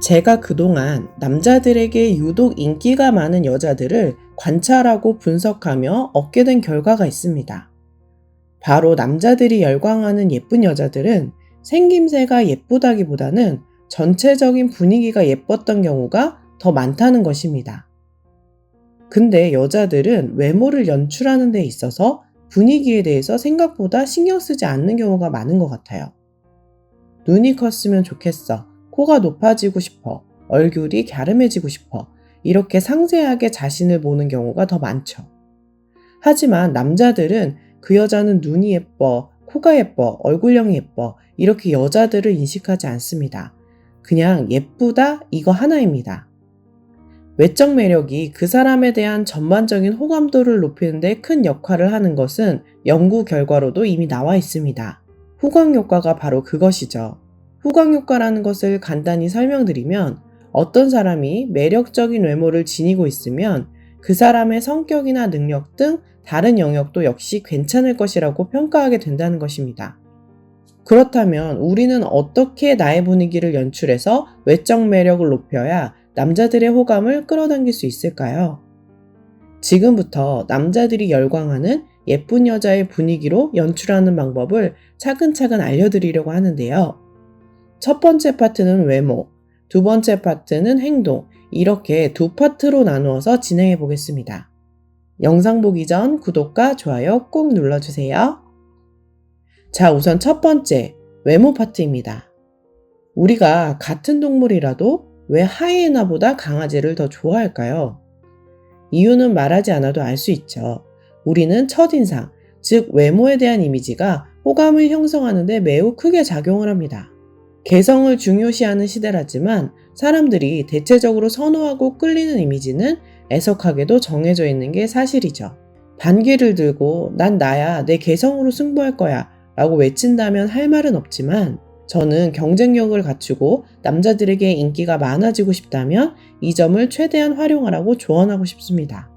제가 그동안 남자들에게 유독 인기가 많은 여자들을 관찰하고 분석하며 얻게 된 결과가 있습니다. 바로 남자들이 열광하는 예쁜 여자들은 생김새가 예쁘다기보다는 전체적인 분위기가 예뻤던 경우가 더 많다는 것입니다. 근데 여자들은 외모를 연출하는 데 있어서 분위기에 대해서 생각보다 신경 쓰지 않는 경우가 많은 것 같아요. 눈이 컸으면 좋겠어. 코가 높아지고 싶어. 얼굴이 갸름해지고 싶어. 이렇게 상세하게 자신을 보는 경우가 더 많죠. 하지만 남자들은 그 여자는 눈이 예뻐, 코가 예뻐, 얼굴형이 예뻐, 이렇게 여자들을 인식하지 않습니다. 그냥 예쁘다, 이거 하나입니다. 외적 매력이 그 사람에 대한 전반적인 호감도를 높이는데 큰 역할을 하는 것은 연구 결과로도 이미 나와 있습니다. 후광 효과가 바로 그것이죠. 후광 효과라는 것을 간단히 설명드리면 어떤 사람이 매력적인 외모를 지니고 있으면 그 사람의 성격이나 능력 등 다른 영역도 역시 괜찮을 것이라고 평가하게 된다는 것입니다. 그렇다면 우리는 어떻게 나의 분위기를 연출해서 외적 매력을 높여야 남자들의 호감을 끌어당길 수 있을까요? 지금부터 남자들이 열광하는 예쁜 여자의 분위기로 연출하는 방법을 차근차근 알려드리려고 하는데요. 첫 번째 파트는 외모, 두 번째 파트는 행동, 이렇게 두 파트로 나누어서 진행해 보겠습니다. 영상 보기 전 구독과 좋아요 꼭 눌러주세요. 자, 우선 첫 번째, 외모 파트입니다. 우리가 같은 동물이라도 왜 하이에나보다 강아지를 더 좋아할까요? 이유는 말하지 않아도 알 수 있죠. 우리는 첫인상, 즉 외모에 대한 이미지가 호감을 형성하는데 매우 크게 작용을 합니다. 개성을 중요시하는 시대라지만 사람들이 대체적으로 선호하고 끌리는 이미지는 애석하게도 정해져 있는 게 사실이죠. 반기를 들고 난 나야 내 개성으로 승부할 거야 라고 외친다면 할 말은 없지만 저는 경쟁력을 갖추고 남자들에게 인기가 많아지고 싶다면 이 점을 최대한 활용하라고 조언하고 싶습니다.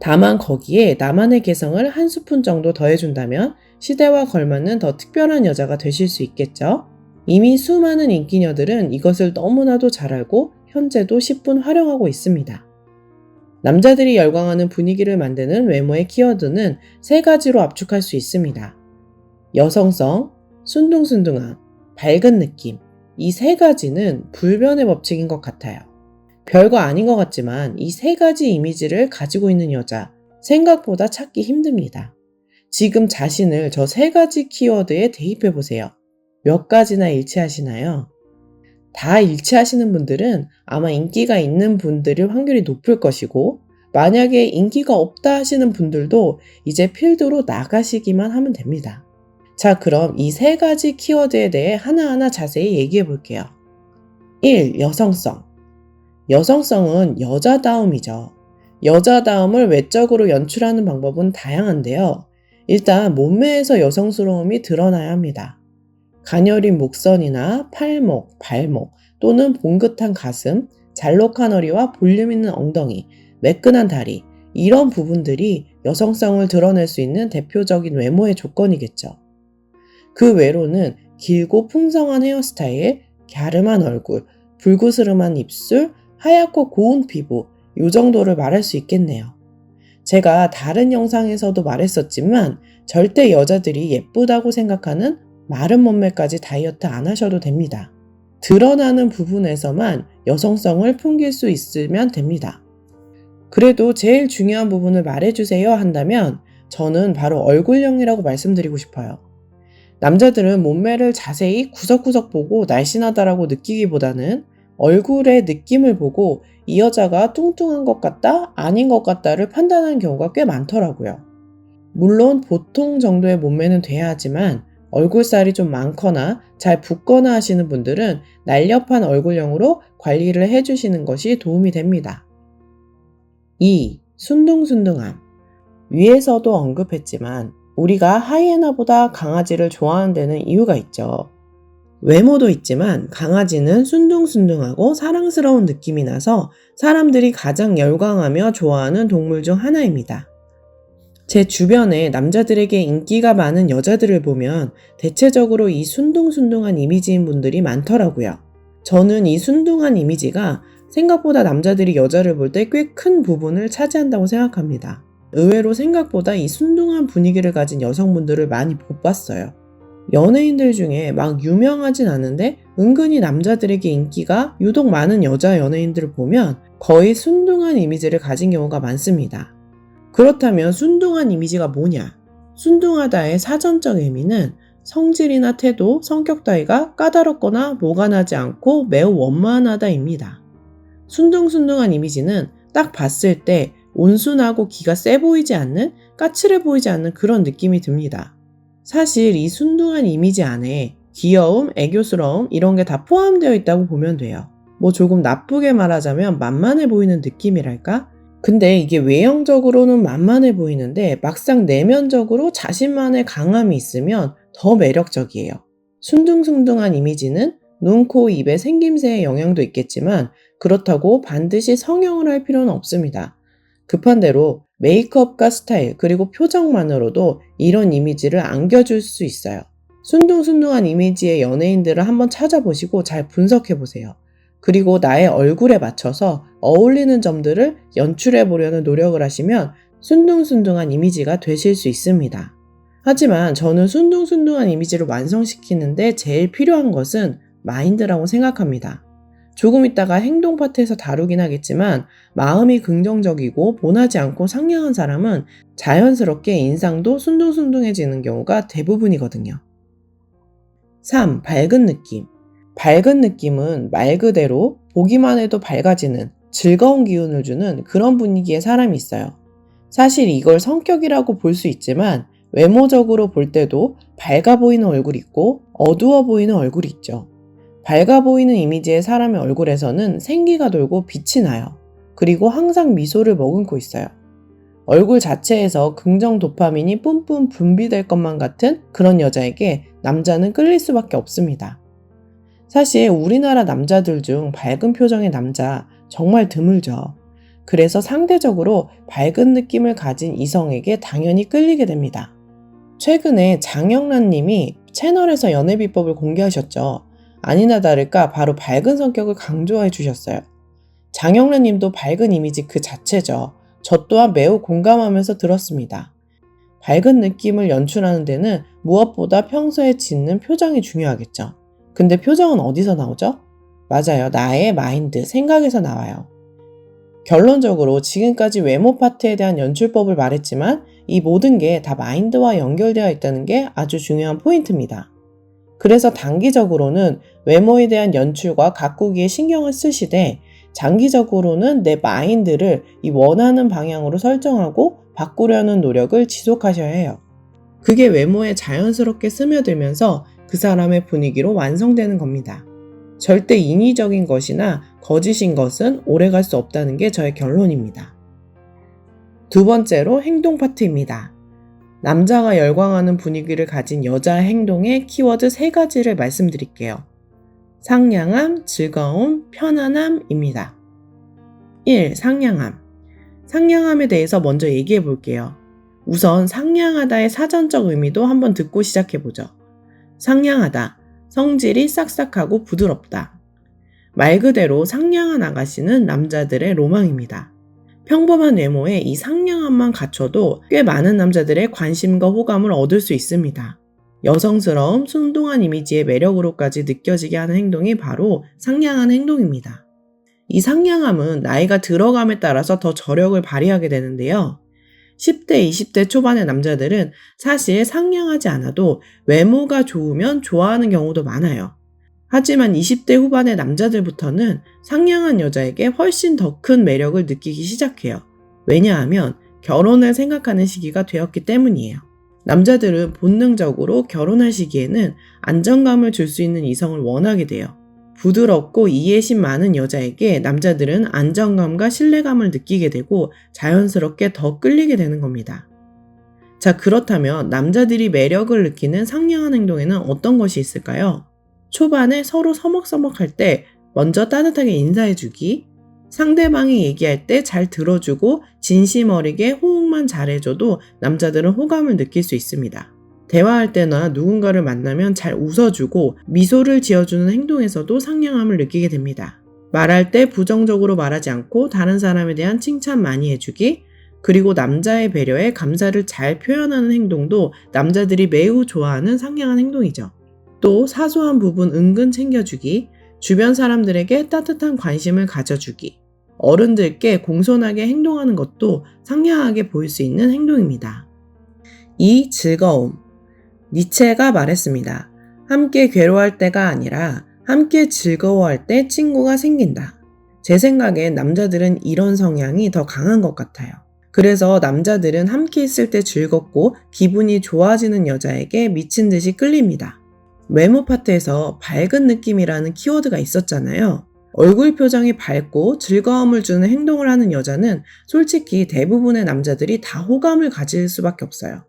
다만 거기에 나만의 개성을 한 스푼 정도 더해준다면 시대와 걸맞는 더 특별한 여자가 되실 수 있겠죠? 이미 수많은 인기녀들은 이것을 너무나도 잘 알고 현재도 10분 활용하고 있습니다. 남자들이 열광하는 분위기를 만드는 외모의 키워드는 세 가지로 압축할 수 있습니다. 여성성, 순둥순둥함, 밝은 느낌. 이 세 가지는 불변의 법칙인 것 같아요. 별거 아닌 것 같지만 이 세 가지 이미지를 가지고 있는 여자, 생각보다 찾기 힘듭니다. 지금 자신을 저 세 가지 키워드에 대입해 보세요. 몇 가지나 일치하시나요? 다 일치하시는 분들은 아마 인기가 있는 분들일 확률이 높을 것이고, 만약에 인기가 없다 하시는 분들도 이제 필드로 나가시기만 하면 됩니다. 자, 그럼 이 세 가지 키워드에 대해 하나하나 자세히 얘기해 볼게요. 1. 여성성. 여성성은 여자다움이죠. 여자다움을 외적으로 연출하는 방법은 다양한데요. 일단 몸매에서 여성스러움이 드러나야 합니다. 가녀린 목선이나 팔목, 발목 또는 봉긋한 가슴, 잘록한 허리와 볼륨 있는 엉덩이, 매끈한 다리 이런 부분들이 여성성을 드러낼 수 있는 대표적인 외모의 조건이겠죠. 그 외로는 길고 풍성한 헤어스타일, 갸름한 얼굴, 불구스름한 입술, 하얗고 고운 피부, 요 정도를 말할 수 있겠네요. 제가 다른 영상에서도 말했었지만 절대 여자들이 예쁘다고 생각하는 마른 몸매까지 다이어트 안 하셔도 됩니다. 드러나는 부분에서만 여성성을 풍길 수 있으면 됩니다. 그래도 제일 중요한 부분을 말해주세요 한다면 저는 바로 얼굴형이라고 말씀드리고 싶어요. 남자들은 몸매를 자세히 구석구석 보고 날씬하다라고 느끼기보다는 얼굴의 느낌을 보고 이 여자가 뚱뚱한 것 같다, 아닌 것 같다를 판단하는 경우가 꽤 많더라고요. 물론 보통 정도의 몸매는 돼야 하지만 얼굴살이 좀 많거나 잘 붓거나 하시는 분들은 날렵한 얼굴형으로 관리를 해주시는 것이 도움이 됩니다. 2. 순둥순둥함. 위에서도 언급했지만 우리가 하이에나보다 강아지를 좋아하는 데는 이유가 있죠. 외모도 있지만 강아지는 순둥순둥하고 사랑스러운 느낌이 나서 사람들이 가장 열광하며 좋아하는 동물 중 하나입니다. 제 주변에 남자들에게 인기가 많은 여자들을 보면 대체적으로 이 순둥순둥한 이미지인 분들이 많더라고요. 저는 이 순둥한 이미지가 생각보다 남자들이 여자를 볼 때 꽤 큰 부분을 차지한다고 생각합니다. 의외로 생각보다 이 순둥한 분위기를 가진 여성분들을 많이 못 봤어요. 연예인들 중에 막 유명하진 않은데 은근히 남자들에게 인기가 유독 많은 여자 연예인들을 보면 거의 순둥한 이미지를 가진 경우가 많습니다. 그렇다면 순둥한 이미지가 뭐냐? 순둥하다의 사전적 의미는 성질이나 태도, 성격 따위가 까다롭거나 모간하지 않고 매우 원만하다입니다. 순둥순둥한 이미지는 딱 봤을 때 온순하고 기가 세 보이지 않는 까칠해 보이지 않는 그런 느낌이 듭니다. 사실 이 순둥한 이미지 안에 귀여움, 애교스러움 이런 게 다 포함되어 있다고 보면 돼요. 뭐 조금 나쁘게 말하자면 만만해 보이는 느낌이랄까? 근데 이게 외형적으로는 만만해 보이는데 막상 내면적으로 자신만의 강함이 있으면 더 매력적이에요. 순둥순둥한 이미지는 눈, 코, 입의 생김새의 영향도 있겠지만 그렇다고 반드시 성형을 할 필요는 없습니다. 급한 대로 메이크업과 스타일 그리고 표정만으로도 이런 이미지를 안겨줄 수 있어요. 순둥순둥한 이미지의 연예인들을 한번 찾아보시고 잘 분석해 보세요. 그리고 나의 얼굴에 맞춰서 어울리는 점들을 연출해 보려는 노력을 하시면 순둥순둥한 이미지가 되실 수 있습니다. 하지만 저는 순둥순둥한 이미지를 완성시키는데 제일 필요한 것은 마인드라고 생각합니다. 조금 있다가 행동 파트에서 다루긴 하겠지만 마음이 긍정적이고 본하지 않고 상냥한 사람은 자연스럽게 인상도 순둥순둥해지는 경우가 대부분이거든요. 3. 밝은 느낌. 밝은 느낌은 말 그대로 보기만 해도 밝아지는 즐거운 기운을 주는 그런 분위기의 사람이 있어요. 사실 이걸 성격이라고 볼 수 있지만 외모적으로 볼 때도 밝아 보이는 얼굴이 있고 어두워 보이는 얼굴이 있죠. 밝아 보이는 이미지의 사람의 얼굴에서는 생기가 돌고 빛이 나요. 그리고 항상 미소를 머금고 있어요. 얼굴 자체에서 긍정 도파민이 뿜뿜 분비될 것만 같은 그런 여자에게 남자는 끌릴 수밖에 없습니다. 사실 우리나라 남자들 중 밝은 표정의 남자 정말 드물죠. 그래서 상대적으로 밝은 느낌을 가진 이성에게 당연히 끌리게 됩니다. 최근에 장영란 님이 채널에서 연애 비법을 공개하셨죠. 아니나 다를까 바로 밝은 성격을 강조해 주셨어요. 장영란 님도 밝은 이미지 그 자체죠. 저 또한 매우 공감하면서 들었습니다. 밝은 느낌을 연출하는 데는 무엇보다 평소에 짓는 표정이 중요하겠죠. 근데 표정은 어디서 나오죠? 맞아요. 나의 마인드, 생각에서 나와요. 결론적으로 지금까지 외모 파트에 대한 연출법을 말했지만 이 모든 게 다 마인드와 연결되어 있다는 게 아주 중요한 포인트입니다. 그래서 단기적으로는 외모에 대한 연출과 가꾸기에 신경을 쓰시되 장기적으로는 내 마인드를 이 원하는 방향으로 설정하고 바꾸려는 노력을 지속하셔야 해요. 그게 외모에 자연스럽게 스며들면서 그 사람의 분위기로 완성되는 겁니다. 절대 인위적인 것이나 거짓인 것은 오래 갈 수 없다는 게 저의 결론입니다. 두 번째로 행동 파트입니다. 남자가 열광하는 분위기를 가진 여자 행동의 키워드 세 가지를 말씀드릴게요. 상냥함, 즐거움, 편안함입니다. 1. 상냥함. 상냥함에 대해서 먼저 얘기해 볼게요. 우선 상냥하다의 사전적 의미도 한번 듣고 시작해 보죠. 상냥하다. 성질이 싹싹하고 부드럽다. 말 그대로 상냥한 아가씨는 남자들의 로망입니다. 평범한 외모에 이 상냥함만 갖춰도 꽤 많은 남자들의 관심과 호감을 얻을 수 있습니다. 여성스러움, 순둥한 이미지의 매력으로까지 느껴지게 하는 행동이 바로 상냥한 행동입니다. 이 상냥함은 나이가 들어감에 따라서 더 저력을 발휘하게 되는데요. 10대, 20대 초반의 남자들은 사실 상냥하지 않아도 외모가 좋으면 좋아하는 경우도 많아요. 하지만 20대 후반의 남자들부터는 상냥한 여자에게 훨씬 더 큰 매력을 느끼기 시작해요. 왜냐하면 결혼을 생각하는 시기가 되었기 때문이에요. 남자들은 본능적으로 결혼할 시기에는 안정감을 줄 수 있는 이성을 원하게 돼요. 부드럽고 이해심 많은 여자에게 남자들은 안정감과 신뢰감을 느끼게 되고 자연스럽게 더 끌리게 되는 겁니다. 자, 그렇다면 남자들이 매력을 느끼는 상냥한 행동에는 어떤 것이 있을까요? 초반에 서로 서먹서먹할 때 먼저 따뜻하게 인사해주기, 상대방이 얘기할 때 잘 들어주고 진심 어리게 호응만 잘해줘도 남자들은 호감을 느낄 수 있습니다. 대화할 때나 누군가를 만나면 잘 웃어주고 미소를 지어주는 행동에서도 상냥함을 느끼게 됩니다. 말할 때 부정적으로 말하지 않고 다른 사람에 대한 칭찬 많이 해주기, 그리고 남자의 배려에 감사를 잘 표현하는 행동도 남자들이 매우 좋아하는 상냥한 행동이죠. 또 사소한 부분 은근 챙겨주기, 주변 사람들에게 따뜻한 관심을 가져주기, 어른들께 공손하게 행동하는 것도 상냥하게 보일 수 있는 행동입니다. 이 즐거움. 니체가 말했습니다. 함께 괴로워할 때가 아니라 함께 즐거워할 때 친구가 생긴다. 제 생각엔 남자들은 이런 성향이 더 강한 것 같아요. 그래서 남자들은 함께 있을 때 즐겁고 기분이 좋아지는 여자에게 미친 듯이 끌립니다. 외모 파트에서 밝은 느낌이라는 키워드가 있었잖아요. 얼굴 표정이 밝고 즐거움을 주는 행동을 하는 여자는 솔직히 대부분의 남자들이 다 호감을 가질 수밖에 없어요.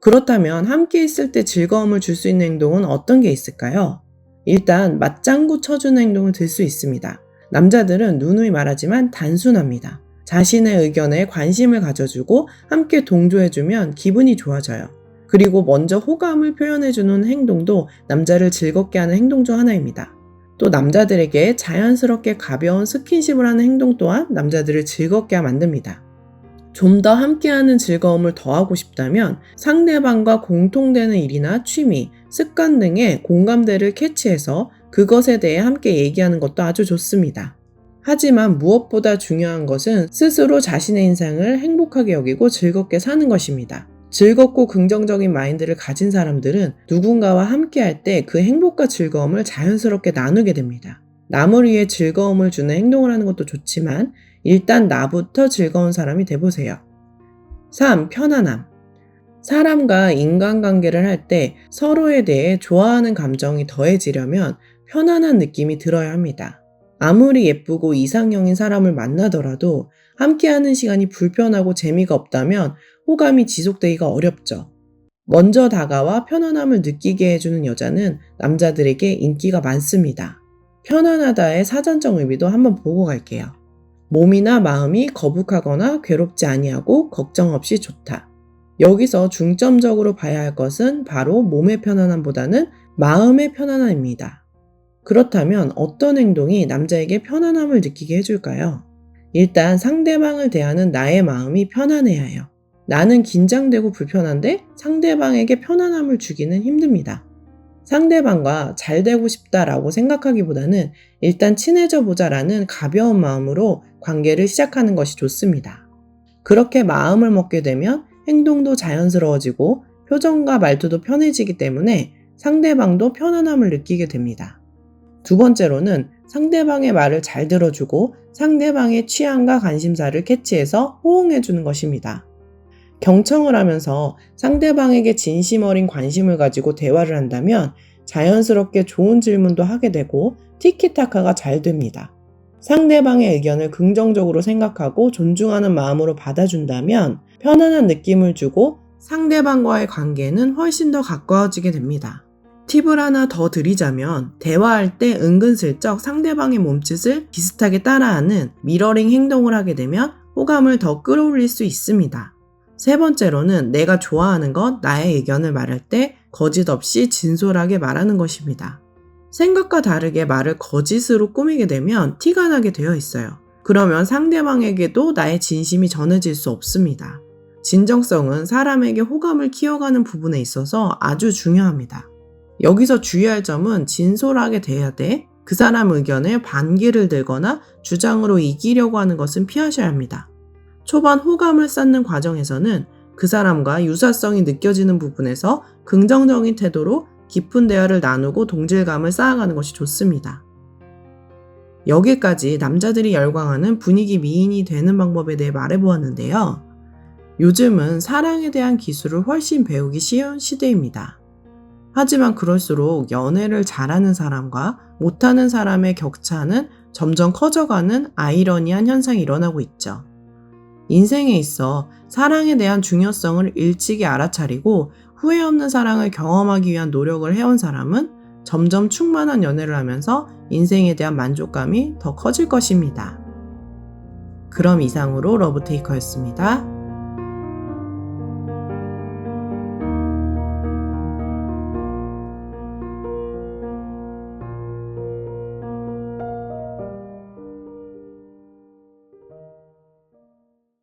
그렇다면 함께 있을 때 즐거움을 줄 수 있는 행동은 어떤 게 있을까요? 일단 맞장구 쳐주는 행동을 들 수 있습니다. 남자들은 누누이 말하지만 단순합니다. 자신의 의견에 관심을 가져주고 함께 동조해주면 기분이 좋아져요. 그리고 먼저 호감을 표현해주는 행동도 남자를 즐겁게 하는 행동 중 하나입니다. 또 남자들에게 자연스럽게 가벼운 스킨십을 하는 행동 또한 남자들을 즐겁게 만듭니다. 좀 더 함께하는 즐거움을 더하고 싶다면 상대방과 공통되는 일이나 취미, 습관 등의 공감대를 캐치해서 그것에 대해 함께 얘기하는 것도 아주 좋습니다. 하지만 무엇보다 중요한 것은 스스로 자신의 인생을 행복하게 여기고 즐겁게 사는 것입니다. 즐겁고 긍정적인 마인드를 가진 사람들은 누군가와 함께 할 때 그 행복과 즐거움을 자연스럽게 나누게 됩니다. 남을 위해 즐거움을 주는 행동을 하는 것도 좋지만 일단 나부터 즐거운 사람이 돼보세요. 3. 편안함. 사람과 인간관계를 할 때 서로에 대해 좋아하는 감정이 더해지려면 편안한 느낌이 들어야 합니다. 아무리 예쁘고 이상형인 사람을 만나더라도 함께하는 시간이 불편하고 재미가 없다면 호감이 지속되기가 어렵죠. 먼저 다가와 편안함을 느끼게 해주는 여자는 남자들에게 인기가 많습니다. 편안하다의 사전적 의미도 한번 보고 갈게요. 몸이나 마음이 거북하거나 괴롭지 아니하고 걱정 없이 좋다. 여기서 중점적으로 봐야 할 것은 바로 몸의 편안함보다는 마음의 편안함입니다. 그렇다면 어떤 행동이 남자에게 편안함을 느끼게 해줄까요? 일단 상대방을 대하는 나의 마음이 편안해야 해요. 나는 긴장되고 불편한데 상대방에게 편안함을 주기는 힘듭니다. 상대방과 잘 되고 싶다라고 생각하기보다는 일단 친해져 보자라는 가벼운 마음으로 관계를 시작하는 것이 좋습니다. 그렇게 마음을 먹게 되면 행동도 자연스러워지고 표정과 말투도 편해지기 때문에 상대방도 편안함을 느끼게 됩니다. 두 번째로는 상대방의 말을 잘 들어주고 상대방의 취향과 관심사를 캐치해서 호응해주는 것입니다. 경청을 하면서 상대방에게 진심 어린 관심을 가지고 대화를 한다면 자연스럽게 좋은 질문도 하게 되고 티키타카가 잘 됩니다. 상대방의 의견을 긍정적으로 생각하고 존중하는 마음으로 받아준다면 편안한 느낌을 주고 상대방과의 관계는 훨씬 더 가까워지게 됩니다. 팁을 하나 더 드리자면 대화할 때 은근슬쩍 상대방의 몸짓을 비슷하게 따라하는 미러링 행동을 하게 되면 호감을 더 끌어올릴 수 있습니다. 세 번째로는 내가 좋아하는 것, 나의 의견을 말할 때 거짓 없이 진솔하게 말하는 것입니다. 생각과 다르게 말을 거짓으로 꾸미게 되면 티가 나게 되어 있어요. 그러면 상대방에게도 나의 진심이 전해질 수 없습니다. 진정성은 사람에게 호감을 키워가는 부분에 있어서 아주 중요합니다. 여기서 주의할 점은 진솔하게 돼야 돼. 그 사람 의견에 반기를 들거나 주장으로 이기려고 하는 것은 피하셔야 합니다. 초반 호감을 쌓는 과정에서는 그 사람과 유사성이 느껴지는 부분에서 긍정적인 태도로 깊은 대화를 나누고 동질감을 쌓아가는 것이 좋습니다. 여기까지 남자들이 열광하는 분위기 미인이 되는 방법에 대해 말해보았는데요. 요즘은 사랑에 대한 기술을 훨씬 배우기 쉬운 시대입니다. 하지만 그럴수록 연애를 잘하는 사람과 못하는 사람의 격차는 점점 커져가는 아이러니한 현상이 일어나고 있죠. 인생에 있어 사랑에 대한 중요성을 일찍이 알아차리고 후회 없는 사랑을 경험하기 위한 노력을 해온 사람은 점점 충만한 연애를 하면서 인생에 대한 만족감이 더 커질 것입니다. 그럼 이상으로 러브테이커였습니다.